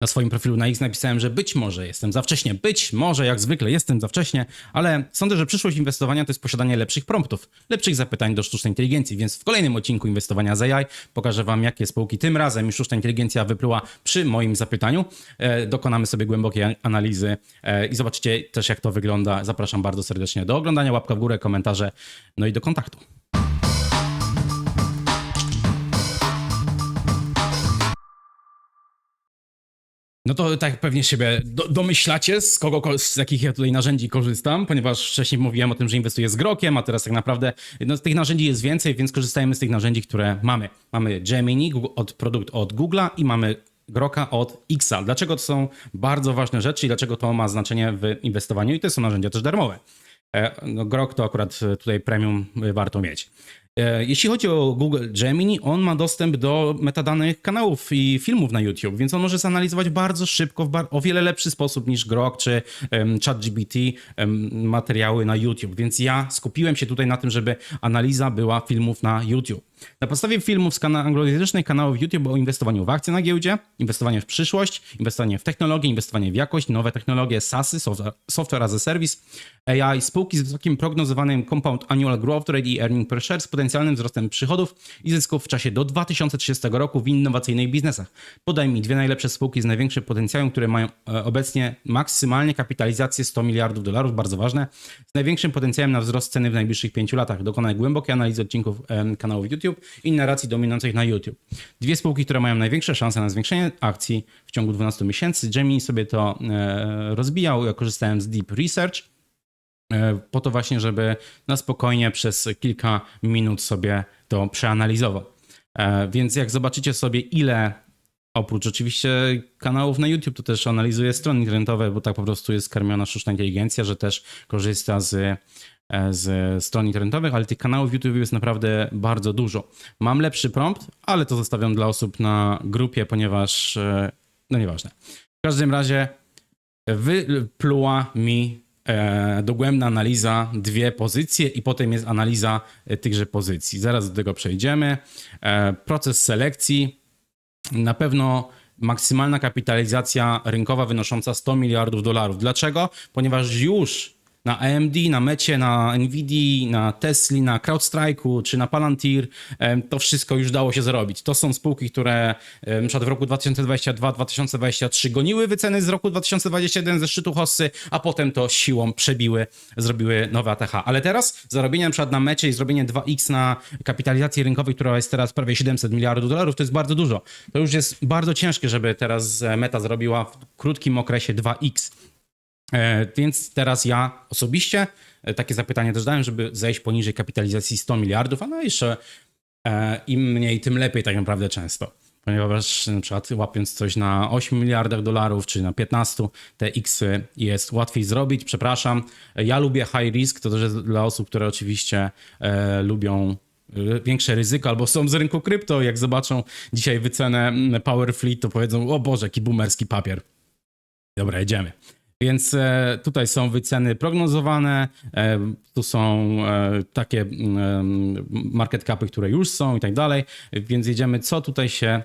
na swoim profilu na X napisałem, że być może jestem za wcześnie, być może jak zwykle jestem za wcześnie, ale sądzę, że przyszłość inwestowania to jest posiadanie lepszych promptów, lepszych zapytań do sztucznej inteligencji, więc w kolejnym odcinku inwestowania z AI pokażę Wam, jakie spółki tym razem już sztuczna inteligencja wypluła przy moim zapytaniu. E, dokonamy sobie głębokiej analizy e, i zobaczycie też, jak to wygląda. Zapraszam bardzo serdecznie do oglądania, łapka w górę, komentarze, no i do kontaktu. No to tak pewnie siebie do, domyślacie, z kogo, z jakich ja tutaj narzędzi korzystam, ponieważ wcześniej mówiłem o tym, że inwestuję z Grokiem, a teraz tak naprawdę no, tych narzędzi jest więcej, więc korzystajmy z tych narzędzi, które mamy. Mamy Gemini, od, produkt od Google'a i mamy Groka od Xa. Dlaczego to są bardzo ważne rzeczy i dlaczego to ma znaczenie w inwestowaniu i to są narzędzia też darmowe. E, No, Grok to akurat e, tutaj premium e, warto mieć. E, Jeśli chodzi o Google Gemini, on ma dostęp do metadanych kanałów i filmów na YouTube, więc on może zanalizować bardzo szybko, w o wiele lepszy sposób niż Grok czy um, ChatGPT em, materiały na YouTube. Więc ja skupiłem się tutaj na tym, żeby analiza była filmów na YouTube. Na podstawie filmów z kana- anglojęzycznych kanałów YouTube o inwestowaniu w akcje na giełdzie, inwestowanie w przyszłość, inwestowanie w technologię, inwestowanie w jakość, nowe technologie, SaaSy, software, software as a service, AI, spółki z wysokim prognozowanym compound annual growth rate i earning per share z potencjalnym wzrostem przychodów i zysków w czasie do 2030 roku w innowacyjnych biznesach. Podaj mi dwie najlepsze spółki z największym potencjałem, które mają e, obecnie maksymalnie kapitalizację 100 miliardów dolarów, bardzo ważne, z największym potencjałem na wzrost ceny w najbliższych pięciu latach. Dokonaj głębokiej analizy odcinków kanałów YouTube i narracji dominujących na YouTube. Dwie spółki, które mają największe szanse na zwiększenie akcji w ciągu 12 miesięcy. Gemini sobie to e, rozbijał, ja korzystałem z Deep Research e, po to właśnie, żeby na spokojnie przez kilka minut sobie to przeanalizował. E, Więc jak zobaczycie sobie, ile oprócz oczywiście kanałów na YouTube, to też analizuje strony internetowe, bo tak po prostu jest karmiona sztuczna inteligencja, że też korzysta z, e, z stron internetowych, ale tych kanałów YouTube jest naprawdę bardzo dużo. Mam lepszy prompt, ale to zostawiam dla osób na grupie, ponieważ e, no nieważne. W każdym razie wypluła mi e, dogłębna analiza dwie pozycje i potem jest analiza tychże pozycji. Zaraz do tego przejdziemy. E, proces selekcji. Na pewno maksymalna kapitalizacja rynkowa wynosząca 100 miliardów dolarów. Dlaczego? Ponieważ już na AMD, na Mecie, na Nvidia, na Tesla, na CrowdStrike'u czy na Palantir to wszystko już dało się zrobić. To są spółki, które na przykład w roku 2022-2023 goniły wyceny z roku 2021 ze szczytu hossy, a potem to siłą przebiły, zrobiły nowe ATH. Ale teraz zarobienie na przykład na Mecie i zrobienie 2x na kapitalizacji rynkowej, która jest teraz prawie 700 miliardów dolarów, to jest bardzo dużo. To już jest bardzo ciężkie, żeby teraz e, Meta zrobiła w krótkim okresie 2x. E, Więc teraz ja osobiście e, takie zapytanie też dałem, żeby zejść poniżej kapitalizacji 100 miliardów, a no jeszcze e, im mniej, tym lepiej tak naprawdę często. Ponieważ na przykład łapiąc coś na 8 miliardach dolarów czy na 15, te X jest łatwiej zrobić. Przepraszam. Ja lubię high risk, to też jest dla osób, które oczywiście e, lubią większe ryzyko albo są z rynku krypto. Jak zobaczą dzisiaj wycenę mm, Power Fleet, to powiedzą: O Boże, jaki boomerski papier. Dobra, jedziemy. Więc e, tutaj są wyceny prognozowane, e, tu są e, takie mm, market capy, które już są i tak dalej, więc jedziemy, co tutaj się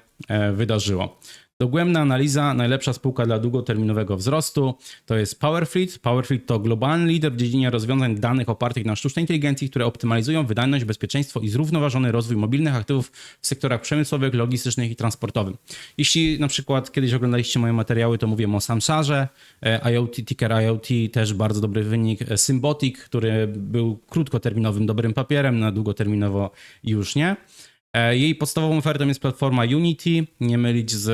wydarzyło. Dogłębna analiza, najlepsza spółka dla długoterminowego wzrostu to jest Powerfleet. Powerfleet to globalny lider w dziedzinie rozwiązań danych opartych na sztucznej inteligencji, które optymalizują wydajność, bezpieczeństwo i zrównoważony rozwój mobilnych aktywów w sektorach przemysłowych, logistycznych i transportowym. Jeśli na przykład kiedyś oglądaliście moje materiały, to mówiłem o Samsarze, e, IoT, Ticker IoT, też bardzo dobry wynik. E, Symbotic, który był krótkoterminowym dobrym papierem, na długoterminowo już nie. E, Jej podstawową ofertą jest platforma Unity, nie mylić z,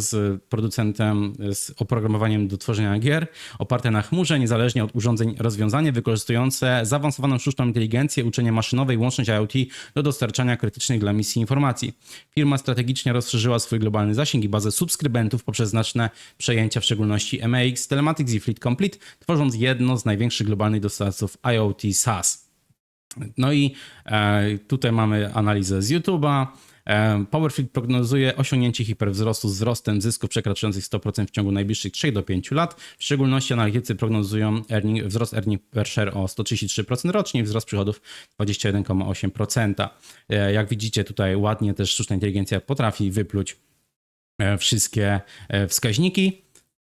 z producentem z oprogramowaniem do tworzenia gier, oparte na chmurze, niezależnie od urządzeń rozwiązanie wykorzystujące zaawansowaną sztuczną inteligencję, uczenie maszynowe i łączność IoT do dostarczania krytycznych dla misji informacji. Firma strategicznie rozszerzyła swój globalny zasięg i bazę subskrybentów poprzez znaczne przejęcia, w szczególności MX, Telematics i Fleet Complete, tworząc jedno z największych globalnych dostawców IoT SaaS. No i e, tutaj mamy analizę z YouTube'a. E, Powerfleet prognozuje osiągnięcie hiperwzrostu z wzrostem zysków przekraczających 100% w ciągu najbliższych 3 do 5 lat. W szczególności analitycy prognozują earning, wzrost earning per share o 133% rocznie i wzrost przychodów 21,8%. E, Jak widzicie tutaj ładnie też sztuczna inteligencja potrafi wypluć wszystkie wskaźniki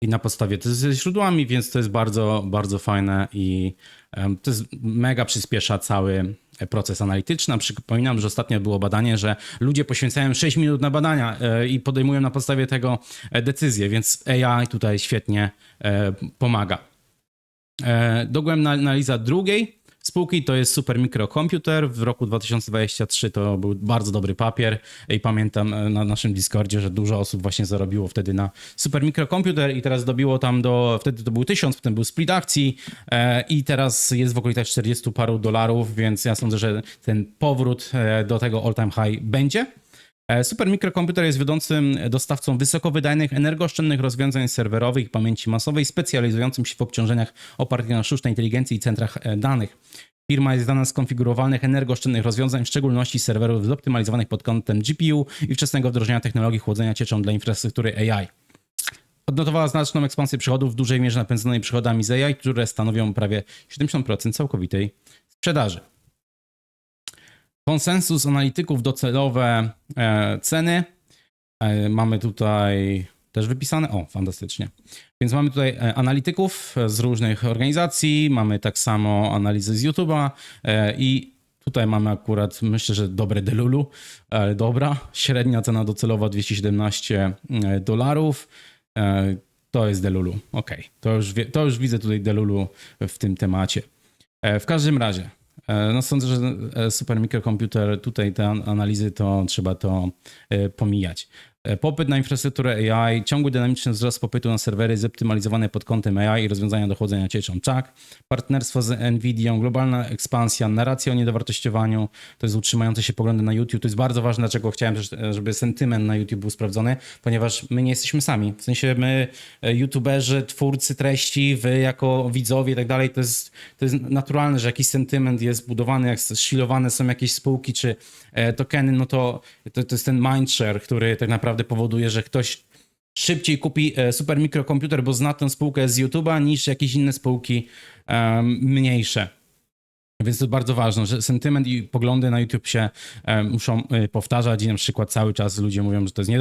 i na podstawie to ze źródłami, więc to jest bardzo, bardzo fajne i to jest mega przyspiesza cały e, proces analityczny. Przypominam, że ostatnio było badanie, że ludzie poświęcają 6 minut na badania e, i podejmują na podstawie tego e, decyzje, więc AI tutaj świetnie pomaga. Dogłębna analiza drugiej spółki to jest Super Microcomputer. W roku 2023 to był bardzo dobry papier i pamiętam e, na naszym Discordzie, że dużo osób właśnie zarobiło wtedy na Super Microcomputer i teraz dobiło tam do, wtedy to był 1000, potem był split akcji e, i teraz jest w okolicach 40 paru dolarów, więc ja sądzę, że ten powrót e, do tego all time high będzie. E, Super Microcomputer jest wiodącym dostawcą wysokowydajnych, energooszczędnych rozwiązań serwerowych i pamięci masowej, specjalizującym się w obciążeniach opartych na sztucznej inteligencji i centrach e, danych. Firma jest znana z konfigurowalnych, energooszczędnych rozwiązań, w szczególności serwerów zoptymalizowanych pod kątem GPU i wczesnego wdrożenia technologii chłodzenia cieczą dla infrastruktury AI. Odnotowała znaczną ekspansję przychodów, w dużej mierze napędzonej przychodami z AI, które stanowią prawie 70% całkowitej sprzedaży. Konsensus analityków docelowe e, ceny. E, mamy tutaj też wypisane. O, fantastycznie. Więc mamy tutaj e, analityków z różnych organizacji, mamy tak samo analizy z YouTube'a i tutaj mamy akurat, myślę, że dobre Delulu, dobra. Średnia cena docelowa 217 dolarów. To jest Delulu. Ok, to już, to już widzę tutaj Delulu w tym temacie. W każdym razie, no sądzę, że e, super mikrokomputer, tutaj te an- analizy to trzeba to e, pomijać. E, Popyt na infrastrukturę AI, ciągły dynamiczny wzrost popytu na serwery zoptymalizowane pod kątem AI i rozwiązania do chłodzenia cieczą. Tak, partnerstwo z Nvidia, globalna ekspansja, narracja o niedowartościowaniu, to jest utrzymające się poglądy na YouTube. To jest bardzo ważne, dlaczego chciałem, żeby sentyment na YouTube był sprawdzony, ponieważ my nie jesteśmy sami. W sensie my, e, youtuberzy, twórcy treści, wy jako widzowie i tak dalej, to jest, naturalne, że jakiś sentyment jest budowany, jak szlilowane są jakieś spółki czy e, tokeny, no to, to, to jest ten mindshare, który tak naprawdę powoduje, że ktoś szybciej kupi e, super mikrokomputer, bo zna tę spółkę z YouTube'a, niż jakieś inne spółki mniejsze. Więc to bardzo ważne, że sentyment i poglądy na YouTube się e, muszą e, powtarzać i na przykład cały czas ludzie mówią, że to jest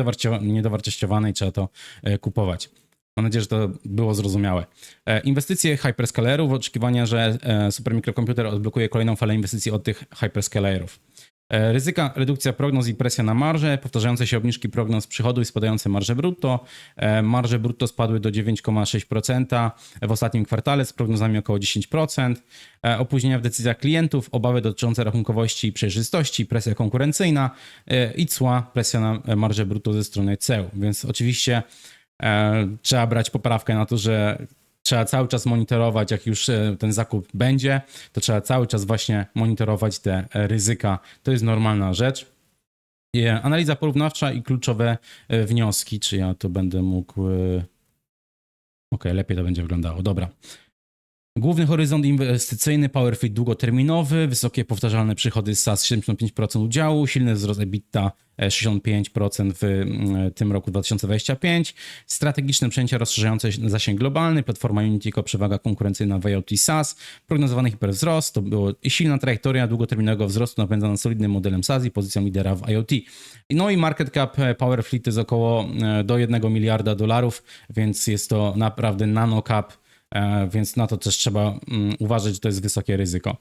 niedowartościowane i trzeba to kupować. Mam nadzieję, że to było zrozumiałe. Inwestycje hyperscalerów, oczekiwania, że super mikrokomputer odblokuje kolejną falę inwestycji od tych hyperscalerów. E, Ryzyka, redukcja prognoz i presja na marże, powtarzające się obniżki prognoz przychodu i spadające marże brutto. E, Marże brutto spadły do 9,6% w ostatnim kwartale z prognozami około 10%. E, Opóźnienia w decyzjach klientów, obawy dotyczące rachunkowości i przejrzystości, presja konkurencyjna i cła, presja na marże brutto ze strony CEU. Więc oczywiście trzeba brać poprawkę na to, że trzeba cały czas monitorować, jak już e, ten zakup będzie, to trzeba cały czas właśnie monitorować te e, ryzyka. To jest normalna rzecz. E, Analiza porównawcza i kluczowe wnioski. Czy ja to będę mógł. Okej, lepiej to będzie wyglądało. Dobra. Główny horyzont inwestycyjny, PowerFit długoterminowy, wysokie powtarzalne przychody z SaaS 75% udziału, silny wzrost EBITDA e, 65% w mm, tym roku 2025, strategiczne przejęcia rozszerzające się- zasięg globalny, platforma Unity jako przewaga konkurencyjna w IoT SaaS, prognozowany hiperwzrost, to było i silna trajektoria długoterminowego wzrostu napędzana solidnym modelem SaaS i pozycją lidera w IoT. No i market cap e, PowerFleet jest około e, do 1 miliarda dolarów, więc jest to naprawdę nano cap, e, więc na to też trzeba mm, uważać, że to jest wysokie ryzyko.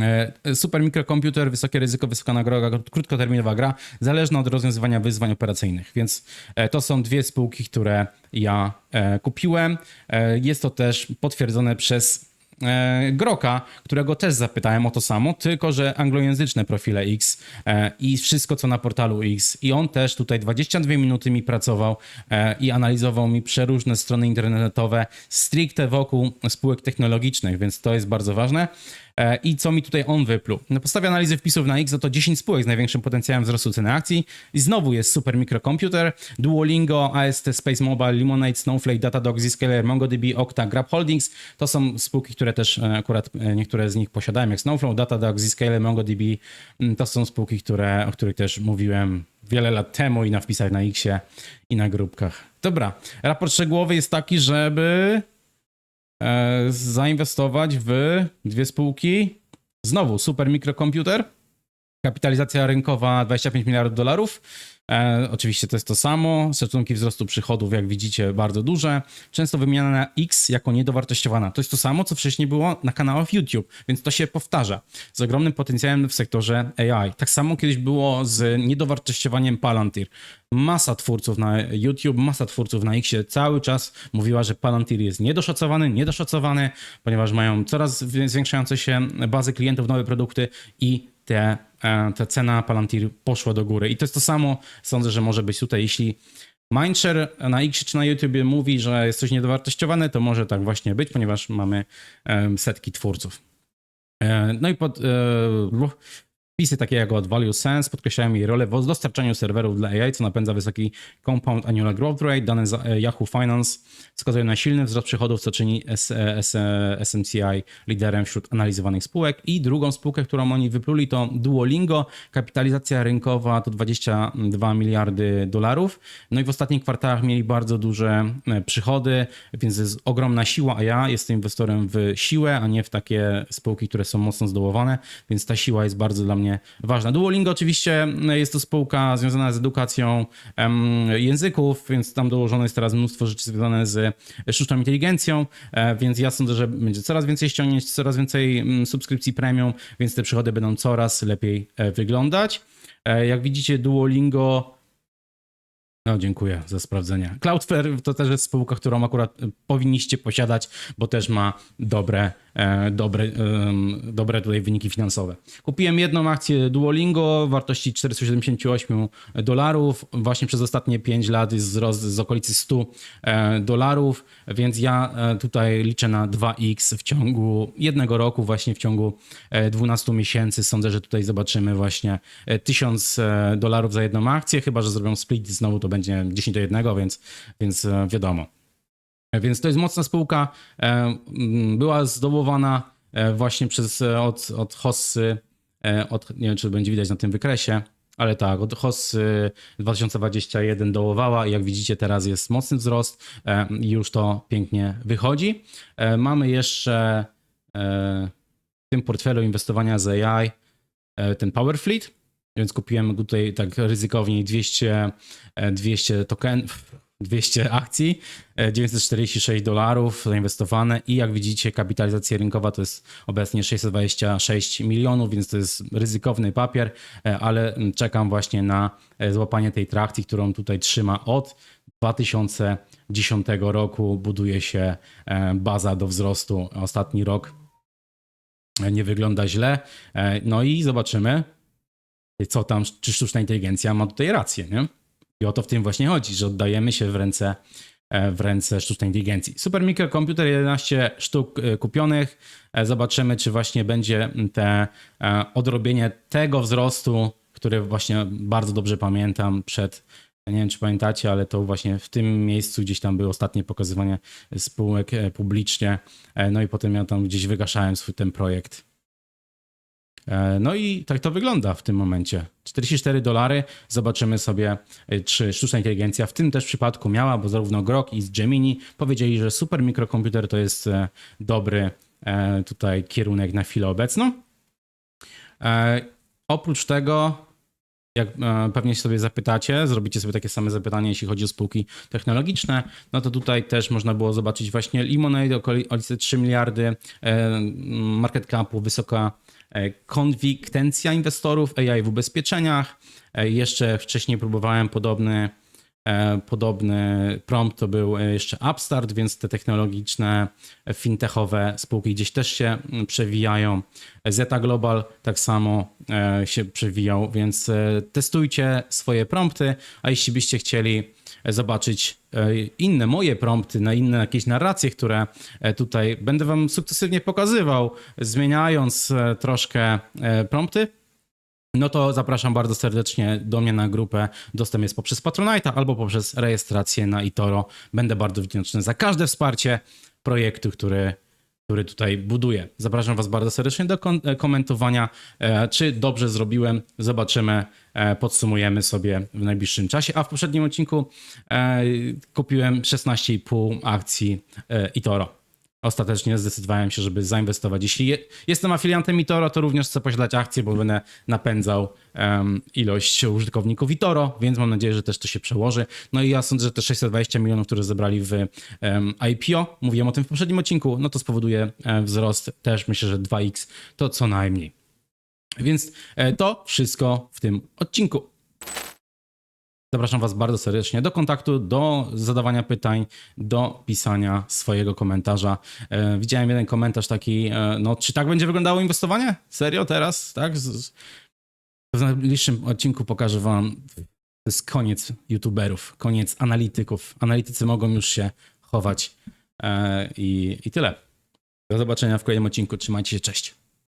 E, Super mikrokomputer, wysokie ryzyko, wysoka nagroda, krótkoterminowa gra, zależna od rozwiązywania wyzwań operacyjnych. Więc e, to są dwie spółki, które ja e, kupiłem. E, Jest to też potwierdzone przez e, Groka, którego też zapytałem o to samo, tylko że anglojęzyczne profile X e, i wszystko co na portalu X. I on też tutaj 22 minuty mi pracował e, i analizował mi przeróżne strony internetowe stricte wokół spółek technologicznych, więc to jest bardzo ważne. E, I co mi tutaj on wypluł? Na podstawie analizy wpisów na X, no to 10 spółek z największym potencjałem wzrostu ceny akcji. I znowu jest Super Microcomputer, Duolingo, AST Space Mobile, Lemonade, Snowflake, Datadog, Zscaler, MongoDB, Okta, Grab Holdings. To są spółki, które też e, akurat e, niektóre z nich posiadałem, jak Snowflow, Datadog, Zscaler, MongoDB. Mm, To są spółki, które, o których też mówiłem wiele lat temu i na wpisach na Xie i na grupkach. Dobra, raport szczegółowy jest taki, żeby zainwestować w dwie spółki. Znowu super mikrokomputer Kapitalizacja rynkowa 25 miliardów dolarów. E, oczywiście to jest to samo. Szacunki wzrostu przychodów, jak widzicie, bardzo duże. Często wymieniana na X jako niedowartościowana. To jest to samo, co wcześniej było na kanałach YouTube, więc to się powtarza. Z ogromnym potencjałem w sektorze AI. Tak samo kiedyś było z niedowartościowaniem Palantir. Masa twórców na YouTube, masa twórców na Xie cały czas mówiła, że Palantir jest niedoszacowany, niedoszacowany, ponieważ mają coraz zwiększające się bazy klientów, nowe produkty i te, e, ta cena Palantir poszła do góry. I to jest to samo, sądzę, że może być tutaj. Jeśli Mindshare na X czy na YouTube mówi, że jest coś niedowartościowane, to może tak właśnie być, ponieważ mamy setki twórców. E, No i pod, e, wpisy takie jak od Value Sense podkreślają jej rolę w dostarczaniu serwerów dla AI, co napędza wysoki compound annual growth rate. Dane z e, Yahoo Finance wskazują na silny wzrost przychodów, co czyni S, e, e, SMCI liderem wśród analizowanych spółek. I drugą spółkę, którą oni wypluli to Duolingo. Kapitalizacja rynkowa to 22 miliardy dolarów. No i w ostatnich kwartałach mieli bardzo duże przychody, więc jest ogromna siła, a ja jestem inwestorem w siłę, a nie w takie spółki, które są mocno zdołowane, więc ta siła jest bardzo dla mnie ważna. Duolingo oczywiście e, jest to spółka związana z edukacją języków, więc tam dołożone jest teraz mnóstwo rzeczy związane z sztuczną inteligencją, e, więc ja sądzę, że będzie coraz więcej ściągnięć, coraz więcej subskrypcji premium, więc te przychody będą coraz lepiej e, wyglądać. E, Jak widzicie, Duolingo no, dziękuję za sprawdzenie. Cloudflare to też jest spółka, którą akurat e, powinniście posiadać, bo też ma dobre, e, dobre, em, dobre tutaj wyniki finansowe. Kupiłem jedną akcję Duolingo wartości 478 dolarów. Właśnie przez ostatnie 5 lat jest wzrost z okolicy 100 e, dolarów, więc ja e, tutaj liczę na 2x w ciągu jednego roku, właśnie w ciągu e, 12 miesięcy. Sądzę, że tutaj zobaczymy właśnie e, 1000 e, dolarów za jedną akcję, chyba że zrobią split, znowu to będzie 10 do 1, więc, więc e, wiadomo. E, Więc to jest mocna spółka. e, Była zdołowana właśnie przez od, od Hossy, od, nie wiem czy będzie widać na tym wykresie, ale tak, od Hossy 2021 dołowała i jak widzicie teraz jest mocny wzrost i już to pięknie wychodzi. Mamy jeszcze w tym portfelu inwestowania z AI ten Power Fleet, więc kupiłem tutaj tak ryzykownie 200, e, 200 token, 200 akcji, e, 946 dolarów zainwestowane i jak widzicie kapitalizacja rynkowa to jest obecnie 626 milionów, więc to jest ryzykowny papier, e, ale czekam właśnie na e, złapanie tej trakcji, którą tutaj trzyma od 2010 roku. Buduje się e, baza do wzrostu. Ostatni rok e, nie wygląda źle. E, No i zobaczymy, co tam, czy sztuczna inteligencja ma tutaj rację, nie? I o to w tym właśnie chodzi, że oddajemy się w ręce, e, w ręce sztucznej inteligencji. Super mikrokomputer, 11 sztuk e, kupionych. E, Zobaczymy, czy właśnie będzie te odrobienie tego wzrostu, który właśnie bardzo dobrze pamiętam przed, nie wiem czy pamiętacie, ale to właśnie w tym miejscu gdzieś tam było ostatnie pokazywanie spółek publicznie. No i potem ja tam gdzieś wygaszałem swój ten projekt. E, No i tak to wygląda w tym momencie. 44 dolary. Zobaczymy sobie, e, czy sztuczna inteligencja w tym też przypadku miała, bo zarówno Grok i Gemini powiedzieli, że super mikrokomputer to jest e, dobry tutaj kierunek na chwilę obecną. Oprócz tego, jak e, pewnie sobie zapytacie, zrobicie sobie takie same zapytanie, jeśli chodzi o spółki technologiczne, no to tutaj też można było zobaczyć właśnie Lemonade, okoli- okolice 3 miliardy e, market capu, wysoka e, konwiktencja inwestorów, AI w ubezpieczeniach. Jeszcze wcześniej próbowałem podobny, podobny prompt, to był e, jeszcze Upstart, więc te technologiczne, e, fintechowe spółki gdzieś też się mm, przewijają. Zeta Global tak samo e, się przewijał, więc e, testujcie swoje prompty, a jeśli byście chcieli e, zobaczyć e, inne moje prompty, na inne jakieś narracje, które e, tutaj będę wam sukcesywnie pokazywał, zmieniając e, troszkę e, prompty, no to zapraszam bardzo serdecznie do mnie na grupę. Dostęp jest poprzez Patronite'a albo poprzez rejestrację na eToro. Będę bardzo wdzięczny za każde wsparcie projektu, który, który tutaj buduję. Zapraszam Was bardzo serdecznie do e, komentowania, e, czy dobrze zrobiłem. Zobaczymy, e, podsumujemy sobie w najbliższym czasie. A w poprzednim odcinku kupiłem 16,5 akcji eToro. Ostatecznie zdecydowałem się, żeby zainwestować. Jeśli je, jestem afiliantem Itoro, to również chcę posiadać akcje, bo będę napędzał em, ilość użytkowników Itoro, więc mam nadzieję, że też to się przełoży. No i ja sądzę, że te 620 milionów, które zebrali w em, IPO, mówiłem o tym w poprzednim odcinku, no to spowoduje e, wzrost też myślę, że 2x to co najmniej. Więc e, to wszystko w tym odcinku. Zapraszam Was bardzo serdecznie do kontaktu, do zadawania pytań, do pisania swojego komentarza. E, widziałem jeden komentarz taki, e, no czy tak będzie wyglądało inwestowanie? Serio teraz? Tak? W najbliższym odcinku pokażę Wam, to jest koniec youtuberów, koniec analityków. Analitycy mogą już się chować e, i, i tyle. Do zobaczenia w kolejnym odcinku. Trzymajcie się, cześć.